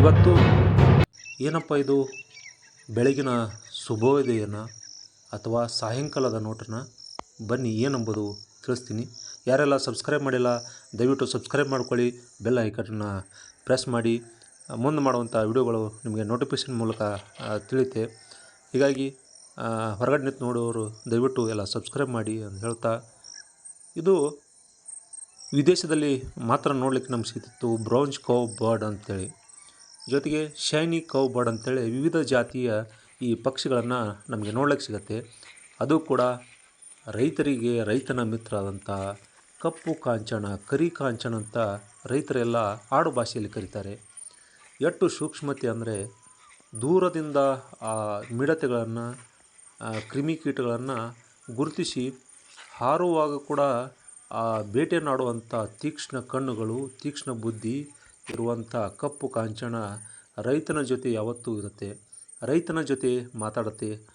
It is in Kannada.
ಇವತ್ತು ಏನಪ್ಪ ಇದು? ಬೆಳಗಿನ ಶುಭೋದಯನ ಅಥವಾ ಸಾಯಂಕಾಲದ ನೋಟನ ಬನ್ನಿ, ಏನಂಬುದು ತಿಳಿಸ್ತೀನಿ. ಯಾರೆಲ್ಲ ಸಬ್ಸ್ಕ್ರೈಬ್ ಮಾಡಿಲ್ಲ, ದಯವಿಟ್ಟು ಸಬ್ಸ್ಕ್ರೈಬ್ ಮಾಡ್ಕೊಳ್ಳಿ, ಬೆಲ್ ಐಕನ್ನ ಪ್ರೆಸ್ ಮಾಡಿ. ಮುಂದೆ ಮಾಡುವಂಥ ವಿಡಿಯೋಗಳು ನಿಮಗೆ ನೋಟಿಫಿಕೇಷನ್ ಮೂಲಕ ತಿಳಿಯುತ್ತೆ. ಹೀಗಾಗಿ ಹೊರಗಡೆ ನಿಂತು ನೋಡೋರು ದಯವಿಟ್ಟು ಎಲ್ಲ ಸಬ್ಸ್ಕ್ರೈಬ್ ಮಾಡಿ ಅಂತ ಹೇಳ್ತಾ, ಇದು ವಿದೇಶದಲ್ಲಿ ಮಾತ್ರ ನೋಡಲಿಕ್ಕೆ ನಮ್ಗೆ ಸಿಗ್ತಿತ್ತು ಬ್ರೌನ್ಸ್ ಕೋ ಬರ್ಡ್ ಅಂತೇಳಿ. ಜೊತೆಗೆ ಶೈನಿ ಕೌ ಬರ್ಡ್ ಅಂತೇಳಿ ವಿವಿಧ ಜಾತಿಯ ಈ ಪಕ್ಷಿಗಳನ್ನು ನಮಗೆ ನೋಡ್ಲಿಕ್ಕೆ ಸಿಗುತ್ತೆ. ಅದು ಕೂಡ ರೈತರಿಗೆ ರೈತನ ಮಿತ್ರ ಆದಂಥ ಕಪ್ಪು ಕಾಂಚನ, ಕರಿ ಕಾಂಚನ ಅಂತ ರೈತರೆಲ್ಲ ಆಡು ಭಾಷೆಯಲ್ಲಿ ಕರೀತಾರೆ. ಎಷ್ಟು ಸೂಕ್ಷ್ಮತೆ ಅಂದರೆ ದೂರದಿಂದ ಆ ಮಿಡತೆಗಳನ್ನು ಕ್ರಿಮಿಕೀಟಗಳನ್ನು ಗುರುತಿಸಿ ಹಾರುವಾಗ ಕೂಡ ಆ ಬೇಟೆಯನ್ನಾಡುವಂಥ ತೀಕ್ಷ್ಣ ಕಣ್ಣುಗಳು, ತೀಕ್ಷ್ಣ ಬುದ್ಧಿ ಇರುವಂಥ ಕಪ್ಪು ಕಾಂಚನ ರೈತನ ಜೊತೆ ಯಾವತ್ತೂ ಇರುತ್ತೆ. ರೈತನ ಜೊತೆ ಮಾತಾಡುತ್ತೆ.